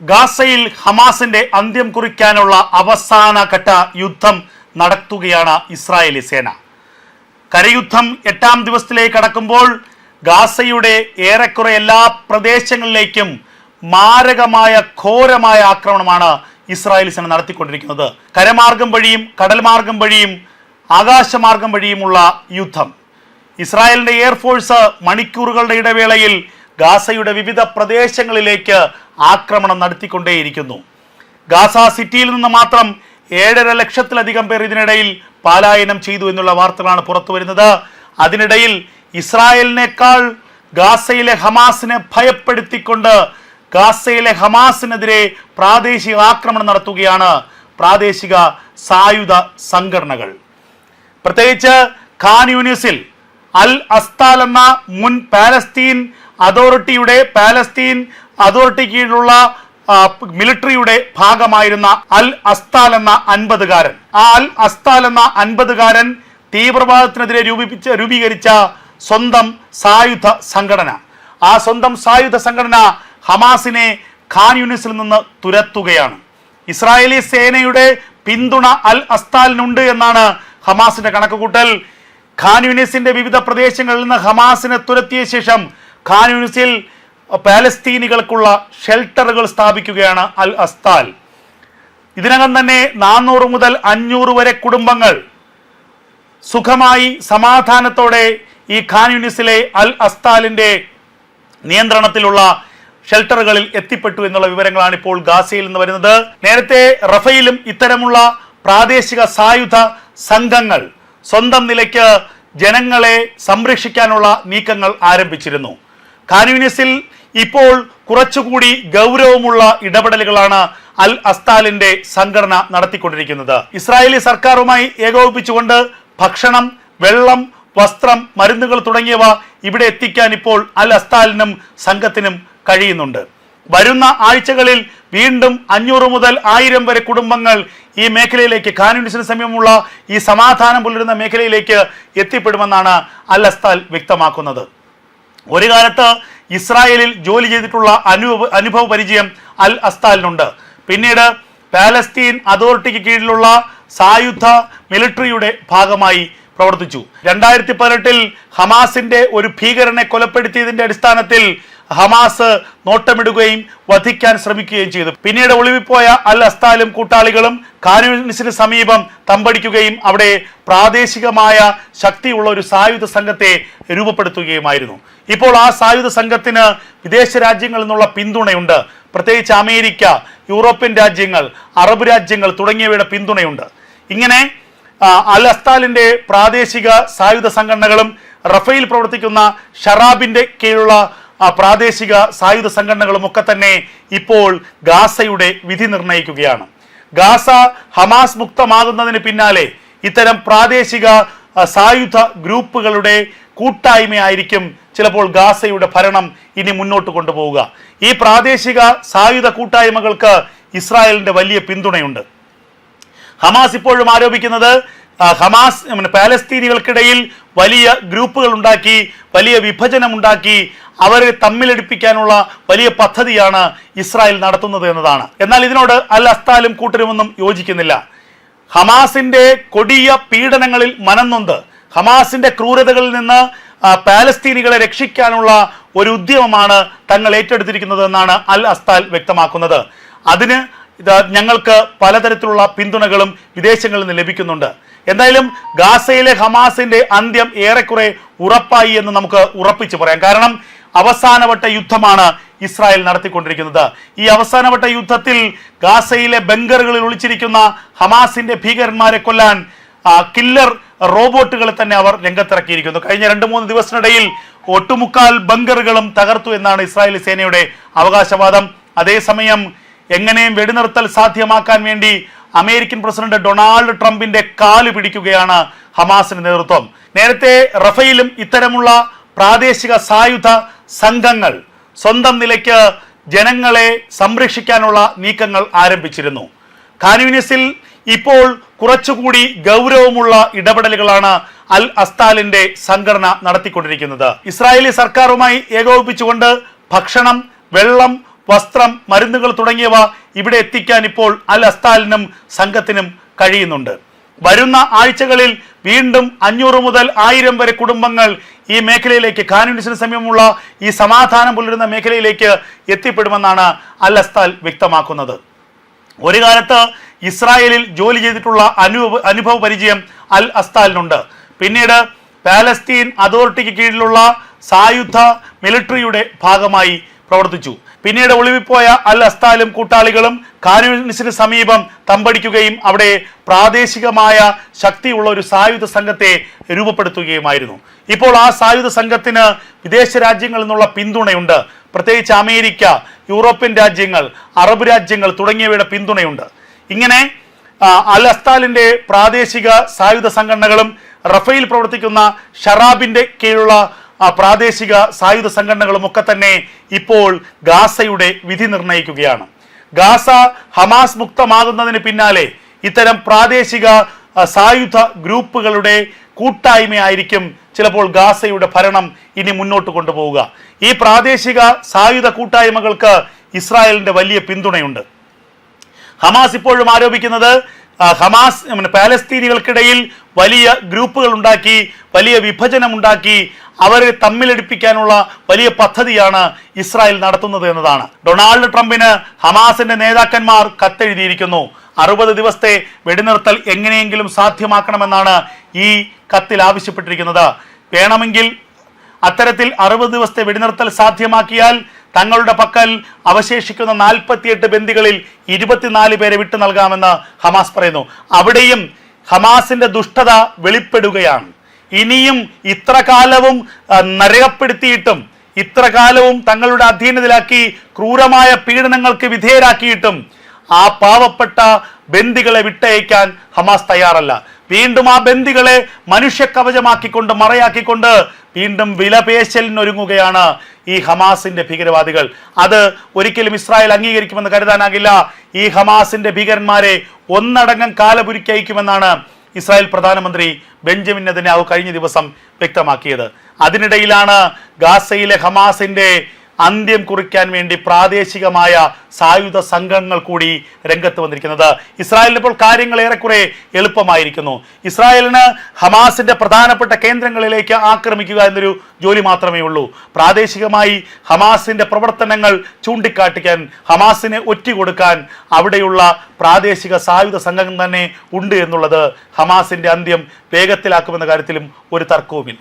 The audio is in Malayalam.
ഗാസയിൽ ഹമാസിന്റെ അന്ത്യം കുറിക്കാനുള്ള അവസാന ഘട്ട യുദ്ധം നടത്തുകയാണ് ഇസ്രായേലി സേന. കരയുദ്ധം എട്ടാം ദിവസത്തിലേക്ക് കടക്കുമ്പോൾ ഗാസയുടെ ഏറെക്കുറെ എല്ലാ പ്രദേശങ്ങളിലേക്കും മാരകമായ ഘോരമായ ആക്രമണമാണ് ഇസ്രായേൽ സേന നടത്തിക്കൊണ്ടിരിക്കുന്നത്. കരമാർഗം വഴിയും കടൽമാർഗം വഴിയും ആകാശമാർഗം വഴിയുമുള്ള യുദ്ധം. ഇസ്രായേലിന്റെ എയർഫോഴ്സ് മണിക്കൂറുകളുടെ ഇടവേളയിൽ ഗാസയുടെ വിവിധ പ്രദേശങ്ങളിലേക്ക് ആക്രമണം നടത്തിക്കൊണ്ടേയിരിക്കുന്നു. ഗാസ സിറ്റിയിൽ നിന്ന് മാത്രം ഏഴര ലക്ഷത്തിലധികം പേർ ഇതിനിടയിൽ പലായനം ചെയ്തു എന്നുള്ള വാർത്തകളാണ് പുറത്തു വരുന്നത്. അതിനിടയിൽ ഇസ്രായേലിനേക്കാൾ ഗാസയിലെ ഹമാസിനെ ഭയപ്പെടുത്തിക്കൊണ്ട് ഗാസയിലെ ഹമാസിനെതിരെ പ്രാദേശിക ആക്രമണം നടത്തുകയാണ് പ്രാദേശിക സായുധ സംഘടനകൾ. പ്രത്യേകിച്ച് ഖാൻ യൂണിസിൽ അൽ അസ്താൽ എന്ന മുൻ പാലസ്തീൻ അതോറിറ്റിയുടെ പാലസ്തീൻ അതോറിറ്റി കീഴിലുള്ള മിലിറ്ററിയുടെ ഭാഗമായിരുന്ന അൽ അസ്താൽ എന്ന അൻപതുകാരൻ. ആ അൽ അസ്താൽ എന്ന അൻപതുകാരൻ തീവ്രവാദത്തിനെതിരെ രൂപീപിച്ച രൂപീകരിച്ച സ്വന്തം സായുധ സംഘടന. ആ സ്വന്തം സായുധ സംഘടന ഹമാസിനെ ഖാൻ യൂണിസിൽ നിന്ന് തുരത്തുകയാണ്. ഇസ്രായേലി സേനയുടെ പിന്തുണ അൽ അസ്താലിനുണ്ട് എന്നാണ് ഹമാസിന്റെ കണക്കുകൂട്ടൽ. ഖാൻ യൂണിസിന്റെ വിവിധ പ്രദേശങ്ങളിൽ നിന്ന് ഹമാസിനെ തുരത്തിയ ശേഷം ഖാൻ യൂണിസിൽ പാലസ്തീനികൾക്കുള്ള ഷെൽട്ടറുകൾ സ്ഥാപിക്കുകയാണ് അൽ അസ്താൽ. ഇതിനകം തന്നെ നാനൂറ് മുതൽ അഞ്ഞൂറ് വരെ കുടുംബങ്ങൾ സുഖമായി സമാധാനത്തോടെ ഈ ഖാൻ യൂണിസിലെ അൽ അസ്താലിന്റെ നിയന്ത്രണത്തിലുള്ള ഷെൽട്ടറുകളിൽ എത്തിപ്പെട്ടു എന്നുള്ള വിവരങ്ങളാണ് ഇപ്പോൾ ഗാസയിൽ നിന്ന് വരുന്നത്. നേരത്തെ റഫയിലും ഇത്തരമുള്ള പ്രാദേശിക സായുധ സംഘങ്ങൾ സ്വന്തം നിലയ്ക്ക് ജനങ്ങളെ സംരക്ഷിക്കാനുള്ള നീക്കങ്ങൾ ആരംഭിച്ചിരുന്നു. ഖാൻയൂനിസിൽ ഇപ്പോൾ കുറച്ചുകൂടി ഗൗരവമുള്ള ഇടപെടലുകളാണ് അൽ അസ്താലിന്റെ സംഘടന നടത്തിക്കൊണ്ടിരിക്കുന്നത്. ഇസ്രായേലി സർക്കാരുമായി ഏകോപിപ്പിച്ചുകൊണ്ട് ഭക്ഷണം വെള്ളം വസ്ത്രം മരുന്നുകൾ തുടങ്ങിയവ ഇവിടെ എത്തിക്കാൻ ഇപ്പോൾ അൽ അസ്താലിനും സംഘത്തിനും കഴിയുന്നുണ്ട്. വരുന്ന ആഴ്ചകളിൽ വീണ്ടും അഞ്ഞൂറ് മുതൽ ആയിരം വരെ കുടുംബങ്ങൾ ഈ മേഖലയിലേക്ക് കാനുനിസിന് സമീപമുള്ള ഈ സമാധാനം പുലരുന്ന മേഖലയിലേക്ക് എത്തിപ്പെടുമെന്നാണ് അൽ അസ്താൽ വ്യക്തമാക്കുന്നത്. ഒരു കാലത്ത് ഇസ്രായേലിൽ ജോലി ചെയ്തിട്ടുള്ള അനുഭവ അനുഭവ പരിചയം അൽ അസ്താലിനുണ്ട്. പിന്നീട് പാലസ്തീൻ അതോറിറ്റിക്ക് കീഴിലുള്ള സായുധ മിലിറ്ററിയുടെ ഭാഗമായി പ്രവർത്തിച്ചു. രണ്ടായിരത്തി പതിനെട്ടിൽ ഹമാസിന്റെ ഒരു ഭീകരനെ കൊലപ്പെടുത്തിയതിന്റെ അടിസ്ഥാനത്തിൽ ഹമാസ് നോട്ടമിടുകയും വധിക്കാൻ ശ്രമിക്കുകയും ചെയ്തു. പിന്നീട് ഒളിവിപ്പോയ അൽ അസ്താലും കൂട്ടാളികളും കാനൂനിസിന് സമീപം തമ്പടിക്കുകയും അവിടെ പ്രാദേശികമായ ശക്തിയുള്ള ഒരു സായുധ സംഘത്തെ രൂപപ്പെടുത്തുകയുമായിരുന്നു. ഇപ്പോൾ ആ സായുധ സംഘത്തിന് വിദേശ രാജ്യങ്ങളിൽ നിന്നുള്ള പിന്തുണയുണ്ട്. പ്രത്യേകിച്ച് അമേരിക്ക യൂറോപ്യൻ രാജ്യങ്ങൾ അറബ് രാജ്യങ്ങൾ തുടങ്ങിയവയുടെ പിന്തുണയുണ്ട്. ഇങ്ങനെ അൽ അസ്താലിന്റെ പ്രാദേശിക സായുധ സംഘടനകളും റഫേൽ പ്രവർത്തിക്കുന്ന ഷറാബിന്റെ കീഴിലുള്ള പ്രാദേശിക സായുധ സംഘടനകളും ഒക്കെ തന്നെ ഇപ്പോൾ ഗാസയുടെ വിധി നിർണയിക്കുകയാണ്. ഗാസ ഹമാസ് മുക്തമാകുന്നതിന് പിന്നാലെ ഇത്തരം പ്രാദേശിക സായുധ ഗ്രൂപ്പുകളുടെ കൂട്ടായ്മയായിരിക്കും ചിലപ്പോൾ ഗാസയുടെ ഭരണം ഇനി മുന്നോട്ട് കൊണ്ടുപോവുക. ഈ പ്രാദേശിക സായുധ കൂട്ടായ്മകൾക്ക് ഇസ്രായേലിന്റെ വലിയ പിന്തുണയുണ്ട്. ഹമാസ് ഇപ്പോഴും ആരോപിക്കുന്നത് ഹമാസ് പാലസ്തീനികൾക്കിടയിൽ വലിയ ഗ്രൂപ്പുകൾ ഉണ്ടാക്കി വലിയ വിഭജനം ഉണ്ടാക്കി അവരെ തമ്മിലടിപ്പിക്കാനുള്ള വലിയ പദ്ധതിയാണ് ഇസ്രായേൽ നടത്തുന്നത് എന്നതാണ്. എന്നാൽ ഇതിനോട് അൽ അസ്താലും കൂട്ടരുമൊന്നും യോജിക്കുന്നില്ല. ഹമാസിന്റെ കൊടിയ പീഡനങ്ങളിൽ മനന്നൊന്ത് ഹമാസിന്റെ ക്രൂരതകളിൽ നിന്ന് പാലസ്തീനികളെ രക്ഷിക്കാനുള്ള ഒരു ഉദ്യമമാണ് തങ്ങൾ ഏറ്റെടുത്തിരിക്കുന്നത് എന്നാണ് അൽ അസ്താൽ വ്യക്തമാക്കുന്നത്. അതിന് ഞങ്ങൾക്ക് പലതരത്തിലുള്ള പിന്തുണകളും വിദേശങ്ങളിൽ നിന്ന് ലഭിക്കുന്നുണ്ട്. എന്തായാലും ഗാസയിലെ ഹമാസിന്റെ അന്ത്യം ഏറെക്കുറെ ഉറപ്പായി എന്ന് നമുക്ക് ഉറപ്പിച്ചു പറയാം. കാരണം അവസാനവട്ട യുദ്ധമാണ് ഇസ്രായേൽ നടത്തിക്കൊണ്ടിരിക്കുന്നത്. ഈ അവസാനവട്ട യുദ്ധത്തിൽ ഗാസയിലെ ബങ്കറുകളിൽ ഒളിച്ചിരിക്കുന്ന ഹമാസിന്റെ ഭീകരന്മാരെ കൊല്ലാൻ കില്ലർ റോബോട്ടുകളെ തന്നെ അവർ രംഗത്തിറക്കിയിരിക്കുന്നു. കഴിഞ്ഞ രണ്ട് മൂന്ന് ദിവസത്തിനിടയിൽ ഒട്ടുമുക്കാൽ ബങ്കറുകളും തകർത്തു എന്നാണ് ഇസ്രായേലി സേനയുടെ അവകാശവാദം. അതേസമയം എങ്ങനെയും വെടിനിർത്തൽ സാധ്യമാക്കാൻ വേണ്ടി അമേരിക്കൻ പ്രസിഡന്റ് ഡൊണാൾഡ് ട്രംപിന്റെ കാൽ പിടിക്കുകയാണ് ഹമാസിന്റെ നേതൃത്വം. നേരത്തെ റഫയിലും ഇത്തരമുള്ള പ്രാദേശിക സായുധ സംഘങ്ങൾ സ്വന്തം നിലയ്ക്ക് ജനങ്ങളെ സംരക്ഷിക്കാനുള്ള നീക്കങ്ങൾ ആരംഭിച്ചിരുന്നു. കാനൂനിസിൽ ഇപ്പോൾ കുറച്ചുകൂടി ഗൗരവമുള്ള ഇടപെടലുകളാണ് അൽ അസ്താലിന്റെ സംഘടന നടത്തിക്കൊണ്ടിരിക്കുന്നത്. ഇസ്രായേലി സർക്കാരുമായി ഏകോപിപ്പിച്ചുകൊണ്ട് ഭക്ഷണം വെള്ളം വസ്ത്രം മരുന്നുകൾ തുടങ്ങിയവ ഇവിടെ എത്തിക്കാൻ ഇപ്പോൾ അൽ അസ്താലിനും സംഘത്തിനും കഴിയുന്നുണ്ട്. വരുന്ന ആഴ്ചകളിൽ വീണ്ടും അഞ്ഞൂറ് മുതൽ ആയിരം വരെ കുടുംബങ്ങൾ ഈ മേഖലയിലേക്ക് ഖാനുനിസിന് സമീപമുള്ള ഈ സമാധാനം പുലരുന്ന മേഖലയിലേക്ക് എത്തിപ്പെടുമെന്നാണ് അൽ അസ്താൽ വ്യക്തമാക്കുന്നത്. ഒരു കാലത്ത് ഇസ്രായേലിൽ ജോലി ചെയ്തിട്ടുള്ള അനുഭവ അനുഭവ പരിചയം അൽ അസ്താലിനുണ്ട് പിന്നീട് പാലസ്തീൻ അതോറിറ്റിക്ക് കീഴിലുള്ള സായുധ മിലിറ്ററിയുടെ ഭാഗമായി പ്രവർത്തിച്ചു. പിന്നീട് ഒളിവിപ്പോയ അൽ അസ്താലും കൂട്ടാളികളും കാനൂനിസിന് സമീപം തമ്പടിക്കുകയും അവിടെ പ്രാദേശികമായ ശക്തിയുള്ള ഒരു സായുധ സംഘത്തെ രൂപപ്പെടുത്തുകയുമായിരുന്നു. ഇപ്പോൾ ആ സായുധ സംഘത്തിന് വിദേശ രാജ്യങ്ങളിൽ നിന്നുള്ള പിന്തുണയുണ്ട്. പ്രത്യേകിച്ച് അമേരിക്ക യൂറോപ്യൻ രാജ്യങ്ങൾ അറബ് രാജ്യങ്ങൾ തുടങ്ങിയവയുടെ പിന്തുണയുണ്ട്. ഇങ്ങനെ അൽ അസ്താലിന്റെ പ്രാദേശിക സായുധ സംഘടനകളും റഫേൽ പ്രവർത്തിക്കുന്ന ഷറാബിന്റെ കീഴിലുള്ള ആ, പ്രാദേശിക സായുധ സംഘടനകളും ഒക്കെ തന്നെ ഇപ്പോൾ ഗാസയുടെ വിധി നിർണയിക്കുകയാണ് ഗാസ ഹമാസ് മുക്തമാകുന്നതിന് പിന്നാലെ ഇത്തരം പ്രാദേശിക സായുധ ഗ്രൂപ്പുകളുടെ കൂട്ടായ്മയായിരിക്കും ചിലപ്പോൾ ഗാസയുടെ ഭരണം ഇനി മുന്നോട്ട് കൊണ്ടുപോവുക. ഈ പ്രാദേശിക സായുധ കൂട്ടായ്മകൾക്ക് ഇസ്രായേലിന്റെ വലിയ പിന്തുണയുണ്ട്. ഹമാസ് ഇപ്പോഴും ആരോപിക്കുന്നത് ഹമാസ് പാലസ്തീനികൾക്കിടയിൽ വലിയ ഗ്രൂപ്പുകൾ ഉണ്ടാക്കി വലിയ വിഭജനം ഉണ്ടാക്കി അവരെ തമ്മിലടിപ്പിക്കാനുള്ള വലിയ പദ്ധതിയാണ് ഇസ്രായേൽ നടത്തുന്നത് എന്നതാണ്. ഡൊണാൾഡ് ട്രംപിന് ഹമാസിന്റെ നേതാക്കന്മാർ കത്തെഴുതിയിരിക്കുന്നു. അറുപത് ദിവസത്തെ വെടിനിർത്തൽ എങ്ങനെയെങ്കിലും സാധ്യമാക്കണമെന്നാണ് ഈ കത്തിൽ ആവശ്യപ്പെട്ടിരിക്കുന്നത്. വേണമെങ്കിൽ അത്തരത്തിൽ അറുപത് ദിവസത്തെ വെടിനിർത്തൽ സാധ്യമാക്കിയാൽ തങ്ങളുടെ പക്കൽ അവശേഷിക്കുന്ന നാൽപ്പത്തിയെട്ട് ബന്ദികളിൽ ഇരുപത്തിനാല് പേരെ വിട്ടു നൽകാമെന്ന് ഹമാസ് പറയുന്നു. അവിടെയും ഹമാസിന്റെ ദുഷ്ടത വെളിപ്പെടുകയാണ്. ഇനിയും ഇത്ര കാലവും നരകപ്പെടുത്തിയിട്ടും ഇത്ര കാലവും തങ്ങളുടെ അധീനതയിലാക്കി ക്രൂരമായ പീഡനങ്ങൾക്ക് വിധേയരാക്കിയിട്ടും ആ പാവപ്പെട്ട ബന്ദികളെ വിട്ടയക്കാൻ ഹമാസ് തയ്യാറല്ല. വീണ്ടും ആ ബന്ദികളെ മനുഷ്യ കവചമാക്കിക്കൊണ്ട് മറയാക്കിക്കൊണ്ട് വീണ്ടും വിലപേശലിനൊരുങ്ങുകയാണ് ഈ ഹമാസിന്റെ ഭീകരവാദികൾ. അത് ഒരിക്കലും ഇസ്രായേൽ അംഗീകരിക്കുമെന്ന് കരുതാനാകില്ല. ഈ ഹമാസിന്റെ ഭീകരന്മാരെ ഒന്നടങ്കം കാലപുരിക്കയക്കുമെന്നാണ് ഇസ്രായേൽ പ്രധാനമന്ത്രി ബെഞ്ചമിൻ നെതന്യാഹു കഴിഞ്ഞ ദിവസം വ്യക്തമാക്കിയത്. അതിനിടയിലാണ് ഗാസയിലെ ഹമാസിന്റെ അന്ത്യം കുറിക്കാൻ വേണ്ടി പ്രാദേശികമായ സായുധ സംഘങ്ങൾ കൂടി രംഗത്ത് വന്നിരിക്കുന്നത്. ഇസ്രായേലിന് ഇപ്പോൾ കാര്യങ്ങൾ ഏറെക്കുറെ എളുപ്പമായിരിക്കുന്നു. ഇസ്രായേലിന് ഹമാസിന്റെ പ്രധാനപ്പെട്ട കേന്ദ്രങ്ങളിലേക്ക് ആക്രമിക്കുക എന്നൊരു ജോലി മാത്രമേ ഉള്ളൂ. പ്രാദേശികമായി ഹമാസിന്റെ പ്രവർത്തനങ്ങൾ ചൂണ്ടിക്കാട്ടിക്കാൻ ഹമാസിനെ ഒറ്റുകൊടുക്കാൻ അവിടെയുള്ള പ്രാദേശിക സായുധ സംഘം തന്നെ ഉണ്ട് എന്നുള്ളത് ഹമാസിന്റെ അന്ത്യം വേഗത്തിലാക്കുമെന്ന കാര്യത്തിലും ഒരു തർക്കവുമില്ല.